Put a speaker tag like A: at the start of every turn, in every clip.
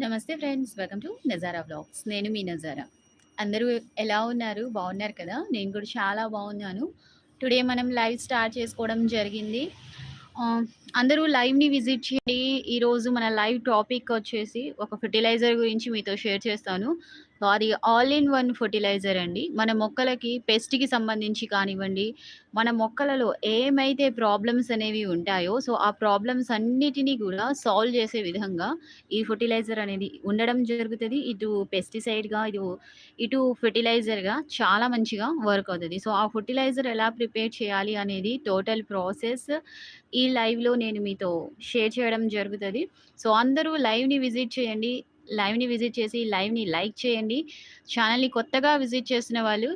A: నమస్తే friends welcome to Nazara vlogs. నేను మీ నజారా. అందరూ ఎలా ఉన్నారు? బాగున్నారు కదా? నేను కూడా చాలా బాగున్నాను. టుడే మనం లైవ్ స్టార్ట్ చేసుకోవడం జరిగింది. అందరూ లైవ్ని విజిట్ చేయండి. ఈరోజు మన లైవ్ టాపిక్ వచ్చేసి ఒక ఫెర్టిలైజర్ గురించి మీతో షేర్ చేస్తాను. సో అది ఆల్ ఇన్ వన్ ఫర్టిలైజర్ అండి. మన మొక్కలకి పెస్ట్కి సంబంధించి కానివ్వండి మన మొక్కలలో ఏమైతే ప్రాబ్లమ్స్ అనేవి ఉంటాయో సో ఆ ప్రాబ్లమ్స్ అన్నిటినీ కూడా సాల్వ్ చేసే విధంగా ఈ ఫర్టిలైజర్ అనేది ఉండడం జరుగుతుంది. ఇటు పెస్టిసైడ్గా ఇటు ఇటు ఫెర్టిలైజర్గా చాలా మంచిగా వర్క్ అవుతుంది. సో ఆ ఫర్టిలైజర్ ఎలా ప్రిపేర్ చేయాలి అనేది టోటల్ ప్రాసెస్ ఈ లైవ్లో నేను మీతో షేర్ చేయడం జరుగుతుంది. సో అందరూ లైవ్ని విజిట్ చేయండి. లైవ్ని విజిట్ చేసి లైవ్ని లైక్ చేయండి. ఛానల్ని కొత్తగా విజిట్ చేసిన వాళ్ళు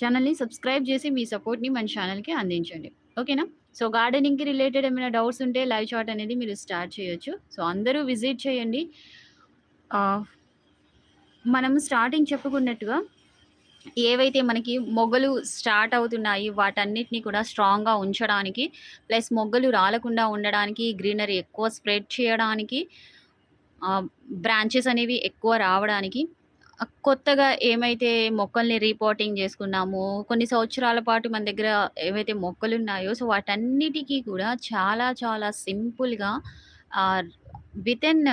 A: ఛానల్ని సబ్స్క్రైబ్ చేసి మీ సపోర్ట్ని మన ఛానల్కి అందించండి. ఓకేనా? సో గార్డెనింగ్కి రిలేటెడ్ ఏమైనా డౌట్స్ ఉంటే లైవ్ చాట్ అనేది మీరు స్టార్ట్ చేయొచ్చు. సో అందరూ విజిట్ చేయండి. మనం స్టార్టింగ్ చెప్పుకున్నట్టుగా ఏవైతే మనకి మొగ్గలు స్టార్ట్ అవుతున్నాయి వాటన్నిటిని కూడా స్ట్రాంగ్గా ఉంచడానికి ప్లస్ మొగ్గలు రాలకుండా ఉండడానికి గ్రీనరీ ఎక్కువ స్ప్రెడ్ చేయడానికి బ్రాంచెస్ అనేవి ఎక్కువ రావడానికి కొత్తగా ఏమైతే మొక్కల్ని రీపోర్టింగ్ చేసుకున్నామో కొన్ని సంవత్సరాల పాటు మన దగ్గర ఏవైతే మొక్కలు ఉన్నాయో సో వాటన్నిటికీ కూడా చాలా చాలా సింపుల్గా విత్ ఇన్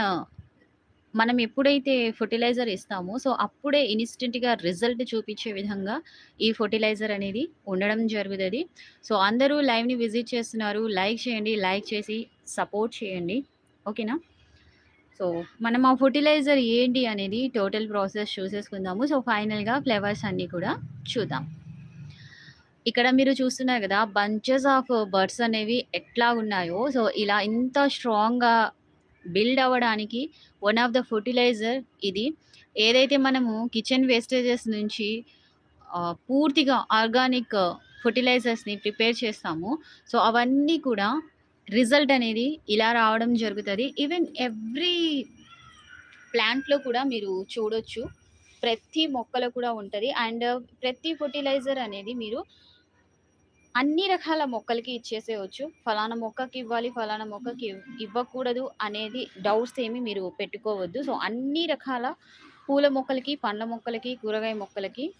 A: మనం ఎప్పుడైతే ఫర్టిలైజర్ ఇస్తామో సో అప్పుడే ఇన్స్టెంట్గా రిజల్ట్ చూపించే విధంగా ఈ ఫర్టిలైజర్ అనేది ఉండడం జరుగుతుంది. సో అందరూ లైవ్ని విజిట్ చేస్తున్నారు. లైక్ చేయండి లైక్ చేసి సపోర్ట్ చేయండి. ఓకేనా? సో మనం ఆ ఫర్టిలైజర్ ఏంటి అనేది టోటల్ ప్రాసెస్ చూసేసుకుందాము. సో ఫైనల్గా ఫ్లేవర్స్ అన్నీ కూడా చూద్దాం. ఇక్కడ మీరు చూస్తున్నారు కదా బంచెస్ ఆఫ్ బర్డ్స్ అనేవి ఎట్లా ఉన్నాయో. సో ఇలా ఇంత స్ట్రాంగ్గా బిల్డ్ అవ్వడానికి వన్ ఆఫ్ ద ఫర్టిలైజర్ ఇది. ఏదైతే మనము కిచెన్ వేస్టేజెస్ నుంచి పూర్తిగా ఆర్గానిక్ ఫర్టిలైజర్స్ని ప్రిపేర్ చేస్తాము సో అవన్నీ కూడా రిజల్ట్ అనేది ఇలా రావడం జరుగుతుంది. ఈవెన్ ఎవ్రీ ప్లాంట్లో కూడా మీరు చూడొచ్చు. ప్రతి మొక్కలో కూడా ఉంటుంది. అండ్ ప్రతి ఫర్టిలైజర్ అనేది మీరు అన్ని రకాల మొక్కలకి ఇచ్చేసేయచ్చు. ఫలానా మొక్కకి ఇవ్వాలి ఫలానా మొక్కకి ఇవ్వకూడదు అనేది డౌట్స్ ఏమి మీరు పెట్టుకోవద్దు. సో అన్ని రకాల పూల మొక్కలకి పండ్ల మొక్కలకి కూరగాయ మొక్కలకి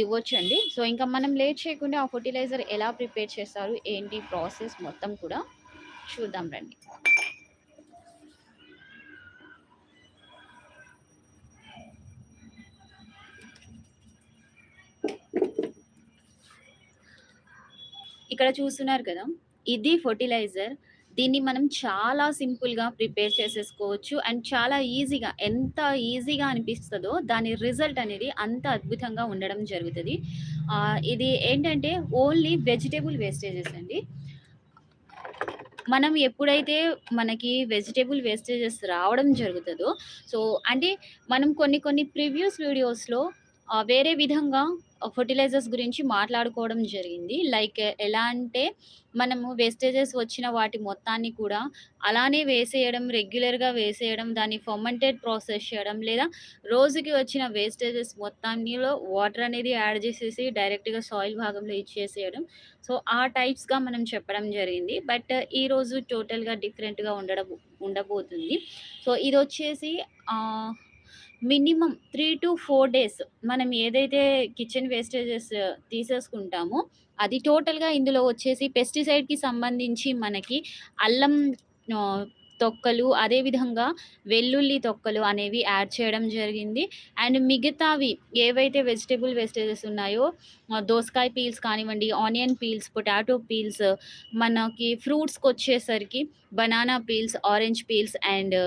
A: ఇవ్వచ్చండి. సో ఇంకా మనం లేట్ చేయకుండా ఆ ఫర్టిలైజర్ ఎలా ప్రిపేర్ చేస్తారు? ఏంటి ప్రాసెస్ మొత్తం కూడా చూద్దాం రండి. ఇక్కడ చూస్తున్నారు కదా ఇది ఫర్టిలైజర్. దీన్ని మనం చాలా సింపుల్గా ప్రిపేర్ చేసేసుకోవచ్చు. అండ్ చాలా ఈజీగా ఎంత ఈజీగా అనిపిస్తుందో దాని రిజల్ట్ అనేది అంత అద్భుతంగా ఉండడం జరుగుతుంది. ఇది ఏంటంటే ఓన్లీ వెజిటేబుల్ వేస్టేజెస్ అండి. మనం ఎప్పుడైతే మనకి వెజిటేబుల్ వేస్టేజెస్ రావడం జరుగుతుందో సో అంటే మనం కొన్ని కొన్ని ప్రివ్యూస్ వీడియోస్లో వేరే విధంగా ఫర్టిలైజర్స్ గురించి మాట్లాడుకోవడం జరిగింది. లైక్ ఎలా అంటే మనము వేస్టేజెస్ వచ్చిన వాటి మొత్తాన్ని కూడా అలానే వేసేయడం రెగ్యులర్గా వేసేయడం దాన్ని ఫర్మెంటెడ్ ప్రాసెస్ చేయడం లేదా రోజుకి వచ్చిన వేస్టేజెస్ మొత్తాన్నిలో వాటర్ అనేది యాడ్ చేసేసి డైరెక్ట్గా సాయిల్ భాగంలో ఇచ్చేసేయడం. సో ఆ టైప్స్గా మనం చెప్పడం జరిగింది. బట్ ఈరోజు టోటల్గా డిఫరెంట్గా ఉండడం ఉండబోతుంది. సో ఇది వచ్చేసి minimum three two four days మనం ఏదైతే కిచెన్ వేస్టేజెస్ తీసేసుకుంటామో అది టోటల్గా ఇందులో వచ్చేసి పెస్టిసైడ్కి సంబంధించి మనకి అల్లం తొక్కలు అదేవిధంగా వెల్లుల్లి తొక్కలు అనేవి యాడ్ చేయడం జరిగింది. అండ్ మిగతావి ఏవైతే వెజిటేబుల్ వేస్టేజెస్ ఉన్నాయో దోసకాయ పీల్స్ కానివ్వండి ఆనియన్ పీల్స్ పొటాటో పీల్స్ మనకి ఫ్రూట్స్కి వచ్చేసరికి banana peels orange peels and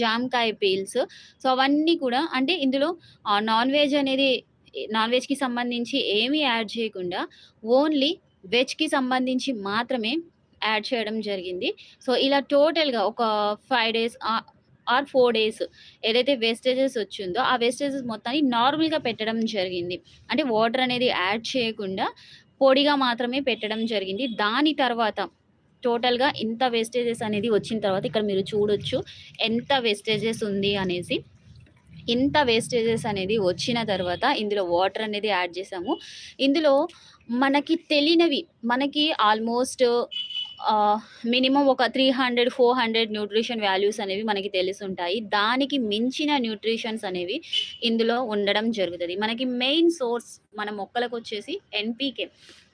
A: జామకాయ పీల్స్. సో అవన్నీ కూడా అంటే ఇందులో నాన్ వెజ్ అనేది నాన్ వెజ్కి సంబంధించి ఏమీ యాడ్ చేయకుండా ఓన్లీ వెజ్కి సంబంధించి మాత్రమే యాడ్ చేయడం జరిగింది. సో ఇలా టోటల్గా ఒక five days or four days ఏదైతే వేస్టేజెస్ వచ్చిందో ఆ వేస్టేజెస్ మొత్తాన్ని నార్మల్గా పెట్టడం జరిగింది. అంటే వాటర్ అనేది యాడ్ చేయకుండా పొడిగా మాత్రమే పెట్టడం జరిగింది. దాని తర్వాత టోటల్గా ఇంత వేస్టేజెస్ అనేది వచ్చిన తర్వాత ఇక్కడ మీరు చూడొచ్చు ఎంత వేస్టేజెస్ ఉంది అనేసి. ఇంత వేస్టేజెస్ అనేది వచ్చిన తర్వాత ఇందులో వాటర్ అనేది యాడ్ చేసాము. ఇందులో మనకి తెలియనివి మనకి ఆల్మోస్ట్ మినిమం ఒక three hundred four hundred nutrition values అనేవి మనకి తెలుసుంటాయి దానికి మించిన న్యూట్రిషన్స్ అనేవి ఇందులో ఉండడం జరుగుతుంది మనకి మెయిన్ సోర్స్ మన మొక్కలకొచ్చేసి ఎన్‌పీకే.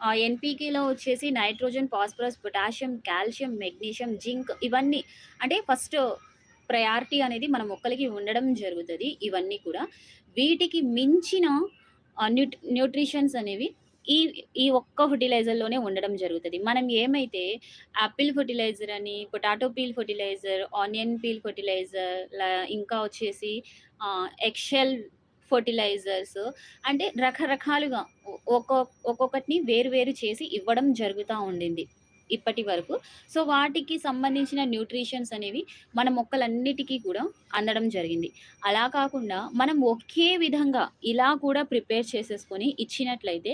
A: ఆ ఎన్‌పీకేలో వచ్చేసి nitrogen, phosphorus, potassium, calcium, magnesium, zinc ఇవన్నీ అంటే ఫస్ట్ ప్రయారిటీ అనేది మన మొక్కలకి ఉండడం జరుగుతుంది ఇవన్నీ కూడా. వీటికి మించిన న్యూ న్యూట్రిషన్స్ అనేవి ఈ ఈ ఒక్క ఫెర్టిలైజర్‌లోనే ఉండడం జరుగుతుంది మనం ఏమైతే యాపిల్ ఫెర్టిలైజర్ అని, potato peel fertilizer onion peel fertilizer లా ఇంకా వచ్చేసి ఎక్షెల్ ఫర్టిలైజర్స్ అంటే రకరకాలుగా ఒక్కొక్క ఒక్కొక్కటిని వేరు వేరు చేసి ఇవ్వడం జరుగుతూ ఉండింది ఇప్పటి వరకు. సో, వాటికి సంబంధించిన న్యూట్రిషన్స్ అనేవి మన మొక్కలన్నిటికీ కూడా అందడం జరిగింది. అలా కాకుండా మనం ఒకే విధంగా ఇలా కూడా ప్రిపేర్ చేసేసుకొని ఇచ్చినట్లయితే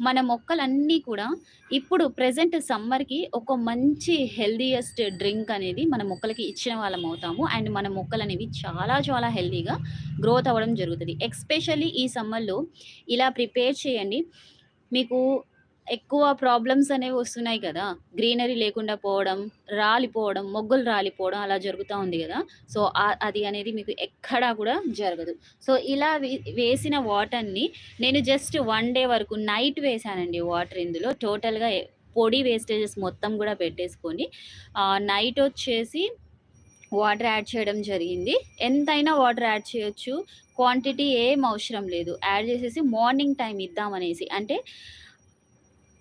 A: మన మొక్కలన్నీ కూడా ఇప్పుడు ప్రజెంట్ సమ్మర్‌కి ఒక మంచి హెల్దీయెస్ట్ డ్రింక్ అనేది మన మొక్కలకి ఇచ్చిన వాళ్ళం అవుతాము. అండ్ మన మొక్కలనేవి చాలా చాలా హెల్దీగా గ్రోత్ అవ్వడం జరుగుతుంది ఎక్స్పెషల్లీ ఈ సమ్మర్‌లో ఇలా ప్రిపేర్ చేయండి. మీకు ఎక్కువ ప్రాబ్లమ్స్ అనేవి వస్తున్నాయి కదా! గ్రీనరీ లేకుండా పోవడం, రాలిపోవడం, మొగ్గలు రాలిపోవడం అలా జరుగుతూ ఉంది కదా సో, అది అనేది మీకు ఎక్కడా కూడా జరగదు. సో, ఇలా వేసిన వాటర్‌ని నేను జస్ట్ వన్ డే వరకు నైట్ వేశానండి వాటర్ ఇందులో. టోటల్‌గా పొడి వేస్టేజెస్ మొత్తం కూడా పెట్టేసుకొని నైట్ వచ్చేసి వాటర్ యాడ్ చేయడం జరిగింది. ఎంతైనా వాటర్ యాడ్ చేయొచ్చు. క్వాంటిటీ ఏం అవసరం లేదు. యాడ్ చేసేసి మార్నింగ్ టైం ఇద్దామనేసి. అంటే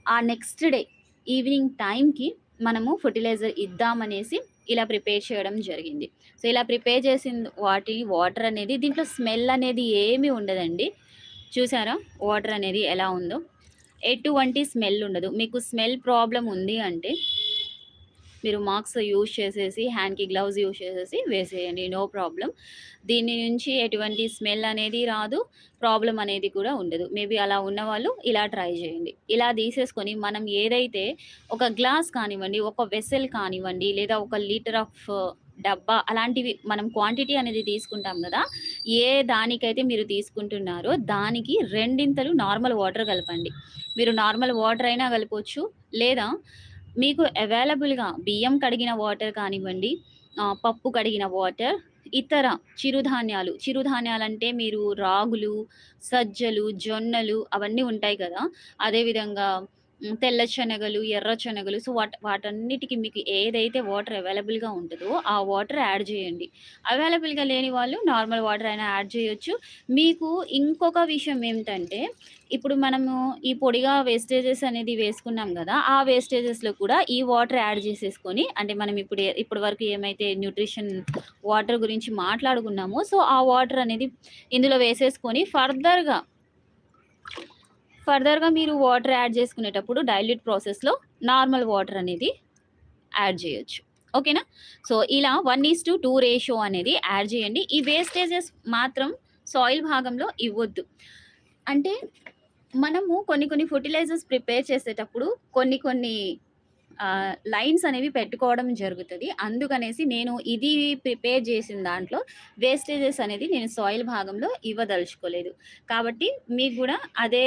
A: ఆ నెక్స్ట్ డే ఈవినింగ్ టైంకి మనము ఫెర్టిలైజర్ ఇద్దామనేసి ఇలా ప్రిపేర్ చేయడం జరిగింది. సో, ఇలా ప్రిపేర్ చేసిన వాటి వాటర్ అనేది దీంట్లో స్మెల్ అనేది ఏమీ ఉండదండి. చూసారా? వాటర్ అనేది ఎలా ఉందో? ఎటువంటి స్మెల్ ఉండదు. మీకు స్మెల్ ప్రాబ్లం ఉంది అంటే మీరు మాక్స్ యూజ్ చేసేసి హ్యాండ్‌కి గ్లౌజ్ యూజ్ చేసేసి వేసేయండి. నో ప్రాబ్లం దీని నుంచి ఎటువంటి స్మెల్ అనేది రాదు. ప్రాబ్లం అనేది కూడా ఉండదు. మేబీ అలా ఉన్నవాళ్ళు ఇలా ట్రై చేయండి. ఇలా తీసేసుకొని మనం ఏదైతే ఒక గ్లాస్ కానివ్వండి, ఒక వెసెల్ కానివ్వండి, లేదా ఒక లీటర్ ఆఫ్ డబ్బా అలాంటివి మనం క్వాంటిటీ అనేది తీసుకుంటాం కదా ఏ దానికైతే మీరు తీసుకుంటున్నారో దానికి రెండింతలు నార్మల్ వాటర్ కలపండి. మీరు నార్మల్ వాటర్ అయినా కలపవచ్చు లేదా మీకు అవైలబుల్‌గా బియ్యం కడిగిన వాటర్ కానివ్వండి, పప్పు కడిగిన వాటర్, ఇతర చిరుధాన్యాలు, చిరుధాన్యాలంటే మీరు రాగులు, సజ్జలు, జొన్నలు అవన్నీ ఉంటాయి కదా! అదే విధంగా తెల్ల శనగలు, ఎర్ర శనగలు సో, వాట్ వాటన్నిటికి మీకు ఏదైతే వాటర్ అవైలబుల్‌గా ఉంటుందో ఆ వాటర్ యాడ్ చేయండి. అవైలబుల్‌గా లేని వాళ్ళు నార్మల్ వాటర్ అయినా యాడ్ చేయొచ్చు. మీకు ఇంకొక విషయం ఏమిటంటే ఇప్పుడు మనము ఈ పొడిగా వేస్టేజెస్ అనేది వేసుకున్నాం కదా ఆ వేస్టేజెస్‌లో కూడా ఈ వాటర్ యాడ్ చేసేసుకొని అంటే మనం ఇప్పుడు ఇప్పటి వరకు ఏమైతే న్యూట్రిషన్ వాటర్ గురించి మాట్లాడుకున్నామో సో, ఆ వాటర్ అనేది ఇందులో వేసేసుకొని ఫర్దర్‌గా ఫర్దర్‌గా మీరు వాటర్ యాడ్ చేసుకునేటప్పుడు డైల్యూట్ ప్రాసెస్‌లో నార్మల్ వాటర్ అనేది యాడ్ చేయొచ్చు. ఓకేనా? సో, ఇలా 1:2 రేషియో అనేది యాడ్ చేయండి. ఈ వేస్టేజెస్ మాత్రం సాయిల్ భాగంలో ఇవ్వద్దు అంటే మనము కొన్ని కొన్ని ఫర్టిలైజర్స్ ప్రిపేర్ చేసేటప్పుడు కొన్ని కొన్ని లైన్స్ అనేవి పెట్టుకోవడం జరుగుతుంది అందుకనేసి నేను ఇది ప్రిపేర్ చేసిన దాంట్లో వేస్టేజెస్ అనేది నేను సాయిల్ భాగంలో ఇవ్వదలుచుకోలేదు. కాబట్టి మీకు కూడా అదే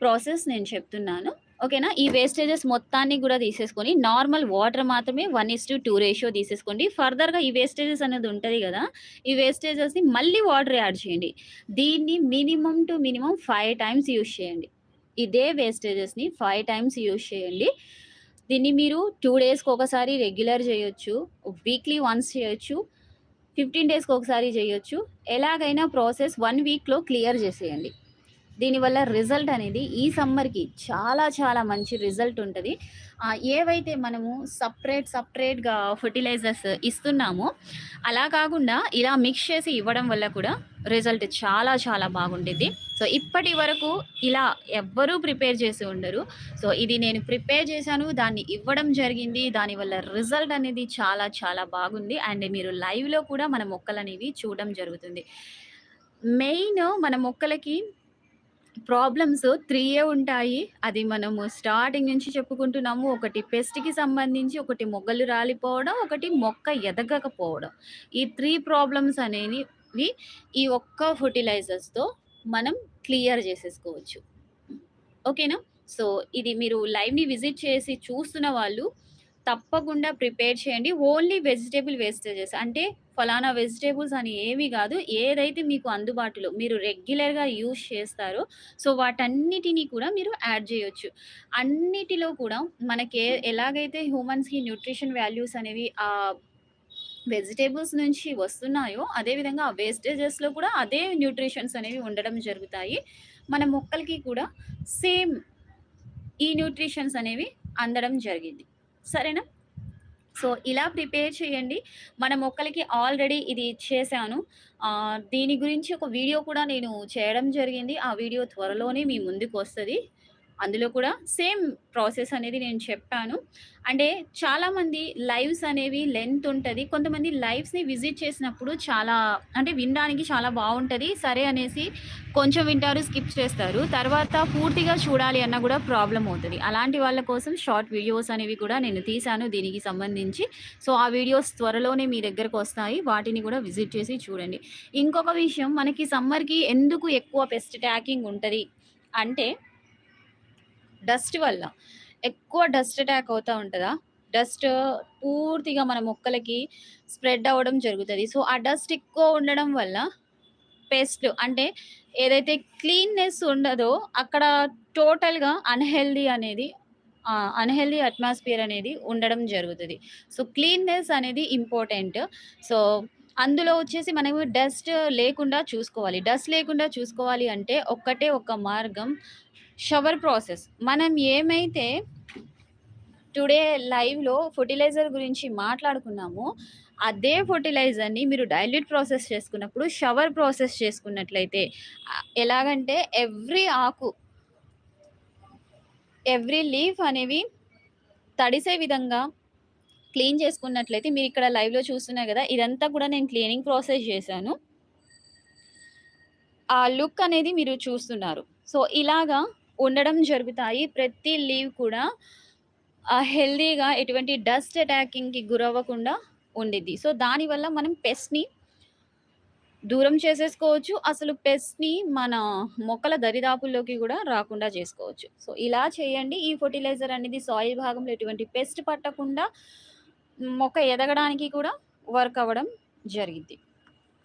A: ప్రాసెస్ నేను చెప్తున్నాను. ఓకేనా? ఈ వేస్టేజెస్ మొత్తాన్ని కూడా తీసేసుకొని నార్మల్ వాటర్ మాత్రమే 1:2 రేషియో తీసేసుకోండి. ఫర్దర్‌గా ఈ వేస్టేజెస్ అనేది ఉంటుంది కదా ఈ వేస్టేజెస్‌ని మళ్ళీ వాటర్ యాడ్ చేయండి. దీన్ని minimum two minimum five times use చేయండి. ఇదే వేస్టేజెస్‌ని ఫైవ్ టైమ్స్ యూజ్ చేయండి. దీన్ని మీరు టూ డేస్‌కి ఒకసారి రెగ్యులర్ చేయొచ్చు. వీక్లీ వన్స్ చేయొచ్చు. 15 డేస్‌కి ఒకసారి చేయొచ్చు. ఎలాగైనా ప్రాసెస్ వన్ వీక్‌లో క్లియర్ చేసేయండి. దీనివల్ల రిజల్ట్ అనేది ఈ సమ్మర్‌కి చాలా చాలా మంచి రిజల్ట్ ఉంటుంది ఏవైతే మనము సపరేట్ సపరేట్గా ఫర్టిలైజర్స్ ఇస్తున్నామో అలా కాకుండా ఇలా మిక్స్ చేసి ఇవ్వడం వల్ల కూడా రిజల్ట్ చాలా చాలా బాగుంటుంది సో, ఇప్పటి వరకు ఇలా ఎవ్వరూ ప్రిపేర్ చేసి ఉండరు. సో, ఇది నేను ప్రిపేర్ చేశాను. దాన్ని ఇవ్వడం జరిగింది. దానివల్ల రిజల్ట్ అనేది చాలా చాలా బాగుంది. అండ్ మీరు లైవ్‌లో కూడా మన మొక్కలనేవి చూడడం జరుగుతుంది. మెయిన్ మన మొక్కలకి ప్రాబ్లమ్స్ త్రీయే ఉంటాయి. అది మనము స్టార్టింగ్ నుంచి చెప్పుకుంటున్నాము. ఒకటి పెస్ట్‌కి సంబంధించి, ఒకటి మొగ్గలు రాలిపోవడం, ఒకటి మొక్క ఎదగకపోవడం. ఈ త్రీ ప్రాబ్లమ్స్ అనేవి ఈ ఒక్క ఫర్టిలైజర్స్తో మనం క్లియర్ చేసేసుకోవచ్చు. ఓకేనా? సో, ఇది మీరు లైవ్‌ని విజిట్ చేసి చూస్తున్న వాళ్ళు తప్పకుండా ప్రిపేర్ చేయండి. ఓన్లీ వెజిటేబుల్ వేస్టేజెస్ అంటే ఫలానా వెజిటేబుల్స్ అని ఏమీ కాదు ఏదైతే మీకు అందుబాటులో మీరు రెగ్యులర్‌గా యూజ్ చేస్తారో సో, వాటన్నిటిని కూడా మీరు యాడ్ చేయొచ్చు అన్నిటిలో కూడా మనకి ఎలాగైతే హ్యూమన్స్‌కి న్యూట్రిషన్ వాల్యూస్ అనేవి ఆ వెజిటేబుల్స్ నుంచి వస్తున్నాయో, అదే విధంగా ఆ వేస్టేజెస్‌లో కూడా అదే న్యూట్రిషన్స్ అనేవి ఉండడం జరుగుతాయి. మన మొక్కలకి కూడా సేమ్ ఈ న్యూట్రిషన్స్ అనేవి అందడం జరిగింది. సరేనా? సో, ఇలా ప్రిపేర్ చేయండి. మన మొక్కలకి ఆల్రెడీ ఇది ఇచ్చేసాను. దీని గురించి ఒక వీడియో కూడా నేను చేయడం జరిగింది. ఆ వీడియో త్వరలోనే మీ ముందుకు వస్తుంది అందులో కూడా సేమ్ ప్రాసెస్ అనేది నేను చెప్పాను. అంటే చాలామంది లైవ్స్ అనేవి లెంత్ ఉంటుంది కొంతమంది లైవ్స్‌ని విజిట్ చేసినప్పుడు చాలా అంటే వినడానికి చాలా బాగుంటుంది సరే అనేసి కొంచెం వింటారు, స్కిప్ చేస్తారు. తర్వాత పూర్తిగా చూడాలి అన్నా కూడా ప్రాబ్లం అవుతుంది అలాంటి వాళ్ళ కోసం షార్ట్ వీడియోస్ అనేవి కూడా నేను తీశాను దీనికి సంబంధించి. సో, ఆ వీడియోస్ త్వరలోనే మీ దగ్గరకు వస్తాయి వాటిని కూడా విజిట్ చేసి చూడండి. ఇంకొక విషయం మనకి సమ్మర్‌కి ఎందుకు ఎక్కువ పెస్ట్ ట్యాకింగ్ ఉంటుంది అంటే డస్ట్ వల్ల. ఎక్కువ డస్ట్ అటాక్ అవుతూ ఉంటుందా డస్ట్ పూర్తిగా మన మొక్కలకి స్ప్రెడ్ అవ్వడం జరుగుతుంది సో, ఆ డస్ట్ ఎక్కువ ఉండడం వల్ల పేస్ట్లు అంటే ఏదైతే క్లీన్‌నెస్ ఉండదో అక్కడ టోటల్‌గా అన్హెల్దీ అనేది అన్హెల్దీ అట్మాస్ఫియర్ అనేది ఉండడం జరుగుతుంది సో, క్లీన్‌నెస్ అనేది ఇంపార్టెంట్. సో, అందులో వచ్చేసి మనము డస్ట్ లేకుండా చూసుకోవాలి. డస్ట్ లేకుండా చూసుకోవాలి అంటే ఒక్కటే ఒక్క మార్గం షవర్ ప్రాసెస్. మనం ఏమైతే టుడే లైవ్‌లో ఫర్టిలైజర్ గురించి మాట్లాడుకున్నామో, అదే ఫర్టిలైజర్ని మీరు డైల్యూట్ ప్రాసెస్ చేసుకున్నప్పుడు షవర్ ప్రాసెస్ చేసుకున్నట్లయితే ఎలాగంటే ఎవ్రీ ఆకు ఎవ్రీ లీఫ్ అనేవి తడిసే విధంగా క్లీన్ చేసుకున్నట్లయితే మీరు ఇక్కడ లైవ్‌లో చూస్తున్నారు కదా ఇదంతా కూడా నేను క్లీనింగ్ ప్రాసెస్ చేశాను. ఆ లుక్ అనేది మీరు చూస్తున్నారు. సో, ఇలాగా ఉండడం జరుగుతాయి. ప్రతి లీవ్ కూడా హెల్దీగా హెల్తీగా ఎటువంటి డస్ట్ అటాకింగ్‌కి గురవ్వకుండా ఉండేది సో, దానివల్ల మనం పెస్ట్‌ని దూరం చేసేసుకోవచ్చు. అసలు పెస్ట్‌ని మన మొక్కల దరిదాపుల్లోకి కూడా రాకుండా చేసుకోవచ్చు. సో, ఇలా చేయండి. ఈ ఫర్టిలైజర్ అనేది సాయిల్ భాగంలో ఎటువంటి పెస్ట్ పట్టకుండా మొక్క ఎదగడానికి కూడా వర్క్ అవ్వడం జరిగింది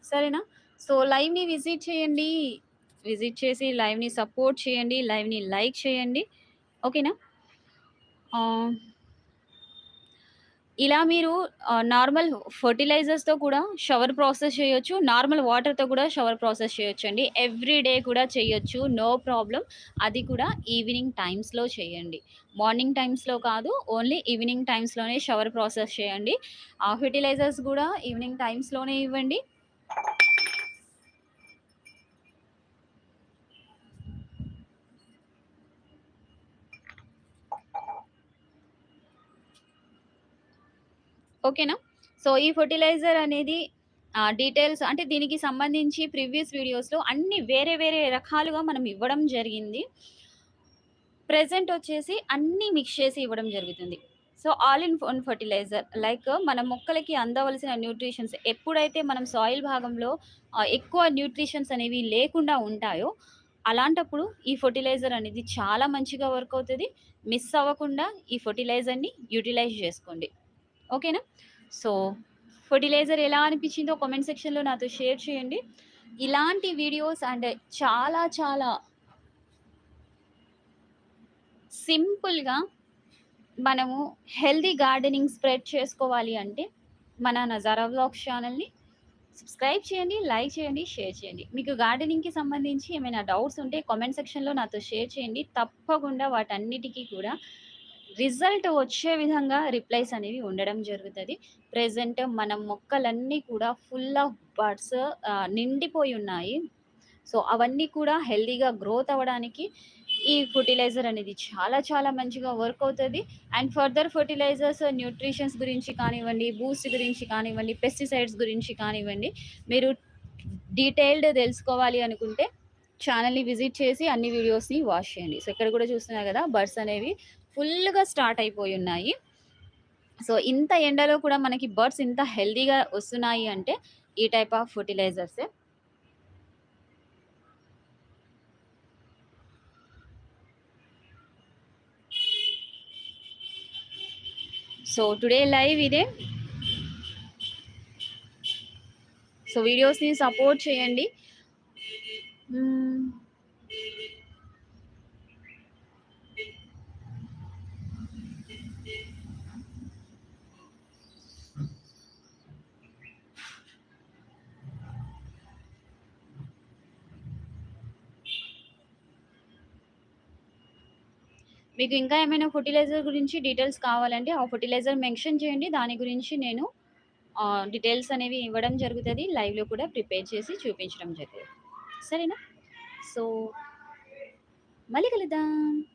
A: సరేనా? సో, లైవ్‌ని విజిట్ చేయండి. విజిట్ చేసి లైవ్‌ని సపోర్ట్ చేయండి. లైవ్‌ని లైక్ చేయండి. ఓకేనా? ఇలా మీరు నార్మల్ ఫర్టిలైజర్స్తో కూడా షవర్ ప్రాసెస్ చేయొచ్చు. నార్మల్ వాటర్‌తో కూడా షవర్ ప్రాసెస్ చేయొచ్చండి. ఎవ్రీ డే కూడా చేయొచ్చు. నో ప్రాబ్లం అది కూడా ఈవినింగ్ టైమ్స్‌లో చేయండి. మార్నింగ్ టైమ్స్‌లో కాదు. ఓన్లీ ఈవినింగ్ టైమ్స్‌లోనే షవర్ ప్రాసెస్ చేయండి. ఆ ఫెర్టిలైజర్స్ కూడా ఈవినింగ్ టైమ్స్‌లోనే ఇవ్వండి. ఓకేనా? సో, ఈ ఫెర్టిలైజర్ అనేది డీటెయిల్స్ అంటే దీనికి సంబంధించి ప్రీవియస్ వీడియోస్‌లో అన్ని వేరే వేరే రకాలుగా మనం ఇవ్వడం జరిగింది. ప్రజెంట్ వచ్చేసి అన్నీ మిక్స్ చేసి ఇవ్వడం జరుగుతుంది. So, all in one fertilizer like మన మొక్కలకి అందవలసిన న్యూట్రిషన్స్ ఎప్పుడైతే మనం సాయిల్ భాగంలో ఎక్కువ న్యూట్రిషన్స్ అనేవి లేకుండా ఉంటాయో, అలాంటప్పుడు ఈ ఫర్టిలైజర్ అనేది చాలా మంచిగా వర్క్ అవుతుంది మిస్ అవ్వకుండా ఈ ఫర్టిలైజర్ని యుటిలైజ్ చేసుకోండి. ఓకేనా? సో, ఫర్టిలైజర్ ఎలా అనిపించిందో కామెంట్ సెక్షన్‌లో నాతో షేర్ చేయండి. ఇలాంటి వీడియోస్ అండ్ చాలా చాలా సింపుల్‌గా మనము హెల్దీ గార్డెనింగ్ స్ప్రెడ్ చేసుకోవాలి అంటే మన నజారా వ్లాగ్స్ ఛానల్ని సబ్స్క్రైబ్ చేయండి, లైక్ చేయండి, షేర్ చేయండి. మీకు గార్డెనింగ్‌కి సంబంధించి ఏమైనా డౌట్స్ ఉంటే కామెంట్ సెక్షన్‌లో నాతో షేర్ చేయండి. తప్పకుండా వాటన్నిటికీ కూడా రిజల్ట్ వచ్చే విధంగా రిప్లైస్ అనేవి ఉండడం జరుగుతుంది ప్రెజెంట్ మన మొక్కలన్నీ కూడా ఫుల్ ఆఫ్ బర్డ్స్ నిండిపోయి ఉన్నాయి. సో, అవన్నీ కూడా హెల్తీగా గ్రోత్ అవ్వడానికి ఈ ఫర్టిలైజర్ అనేది చాలా చాలా మంచిగా వర్క్ అవుతుంది అండ్ ఫర్దర్ ఫర్టిలైజర్స్ న్యూట్రిషన్స్ గురించి కానివ్వండి, బూస్ట్ గురించి కానివ్వండి, పెస్టిసైడ్స్ గురించి కానివ్వండి, మీరు డీటెయిల్డ్ తెలుసుకోవాలి అనుకుంటే ఛానల్ని విజిట్ చేసి అన్ని వీడియోస్‌ని వాచ్ చేయండి. సో, ఇక్కడ కూడా చూస్తున్నారు కదా బర్డ్స్ అనేవి ఫుల్‌గా స్టార్ట్ అయిపోయి ఉన్నాయి. సో, ఇంత ఎండలో కూడా మనకి బర్డ్స్ ఇంత హెల్దీగా వస్తున్నాయి అంటే ఈ టైప్ ఆఫ్ ఫర్టిలైజర్సే సో టుడే లైవ్ ఇదే. సో వీడియోస్ని సపోర్ట్ చేయండి. మీకు ఇంకా ఏమైనా ఫర్టిలైజర్ గురించి డీటెయిల్స్ కావాలంటే ఆ ఫర్టిలైజర్ మెన్షన్ చేయండి. దాని గురించి నేను డీటెయిల్స్ అనేవి ఇవ్వడం జరుగుతుంది. లైవ్లో కూడా ప్రిపేర్ చేసి చూపించడం జరుగుతుంది. సరేనా? సో మళ్ళీ కలుద్దాం.